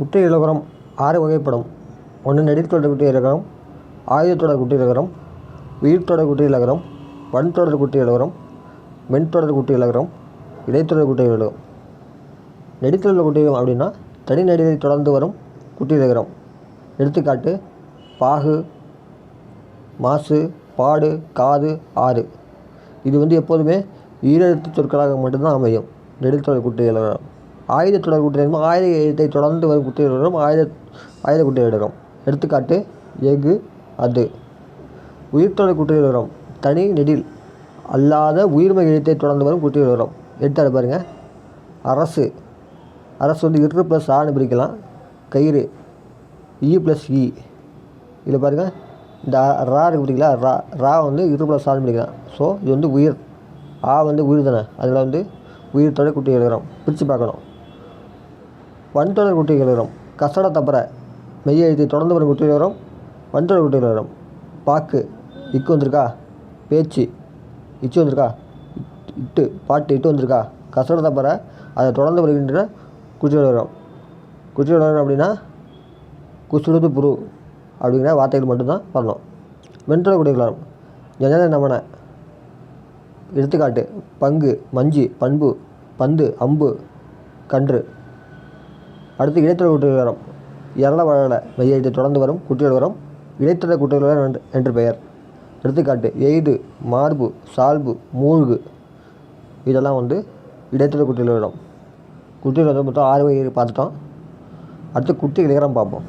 குட்டி இலகுரம் ஆறு வகைப்படும். ஒன்று நெடித்தொடர் குட்டி இலகுரம் ஆயுதத்தொடர் குட்டி இலகுரம் உயிர்த்தொடர் குட்டி இலகுரம் வன்தொடர் குட்டி இலகுரம் மென்தொடர் குட்டி இலகுரம் இடைத்தொடர் குட்டி இலகுரம் நெடித்தொடர் குட்டி அப்படின்னா தனி நெடிலை தொடர்ந்து வரும் குட்டி இலகுரம் எடுத்துக்காட்டு பாகு மாசு பாடு காது ஆறு. இது வந்து எப்போதுமே ஈரெழுத்து சொற்களாக மட்டும்தான் அமையும். நெடித்தொடர் குட்டி இலகுரம் ஆயுத தொடர் குற்றம் ஆயுத எழுத்தை தொடர்ந்து வரும் குட்டி ஆயுத ஆயுத குட்டி எடுத்துக்காட்டு எஃகு அது. உயிர்த்தொடர் குட்டி தனி நெடில் அல்லாத உயிர்மை எழுத்தை தொடர்ந்து வரும் குட்டி இலக்கணம் எடுத்தாடு பாருங்கள் அரசு. அரசு வந்து இரு ப்ளஸ் ஆன்னு பிரிக்கலாம். கயிறு. இ ப்ளஸ் இ. இதில் பாருங்கள் இந்த ரா இருக்கு பார்த்தீங்களா? ரா ரா வந்து இரு ப்ளஸ் ஆன்னு பிடிக்கலாம் ஸோ இது வந்து உயிர். ஆ வந்து உயிர் தானே. அதில் வந்து உயிர் தொடர் குட்டி எழுதுகிறோம் பிரித்து பார்க்கணும். வன்தொடர் குட்டிகள் வரும் கசட தப்பற மெய் எழுதி தொடர்ந்து வரும் குட்டிகள் வரும் வன்தொடர் குட்டிகள் வரும் பாக்கு இக்கு வந்திருக்கா? பேச்சு இச்சு வந்திருக்கா? இட்டு பாட்டு இட்டு வந்திருக்கா? கசட தப்பற அதை தொடர்ந்து வருகின்ற குச்சி வரும் குச்சி வரும் அப்படின்னா குசுடுது புரு அப்படிங்கிற வார்த்தைகள் மட்டும்தான் வரணும். மென்டல் வரும் ஜனன நமன எடுத்துக்காட்டு பங்கு மஞ்சு பண்பு பந்து அம்பு கன்று. அடுத்து இடைத்தொடர் குட்டிகளும் இறல வளர மையத்தை தொடர்ந்து வரும் குட்டிகள் வரும். இடைத்தொடர் குட்டிகள் என்று என்று பெயர். எடுத்துக்காட்டு எய்து மார்பு சால்பு மூழ்கு. இதெல்லாம் வந்து இடைத்தொடர் குட்டிகள் வரும். குட்டிகள் வந்து மொத்தம் ஆறு வகை பார்த்துட்டோம். அடுத்து குட்டி இலக்கணம் பார்ப்போம்.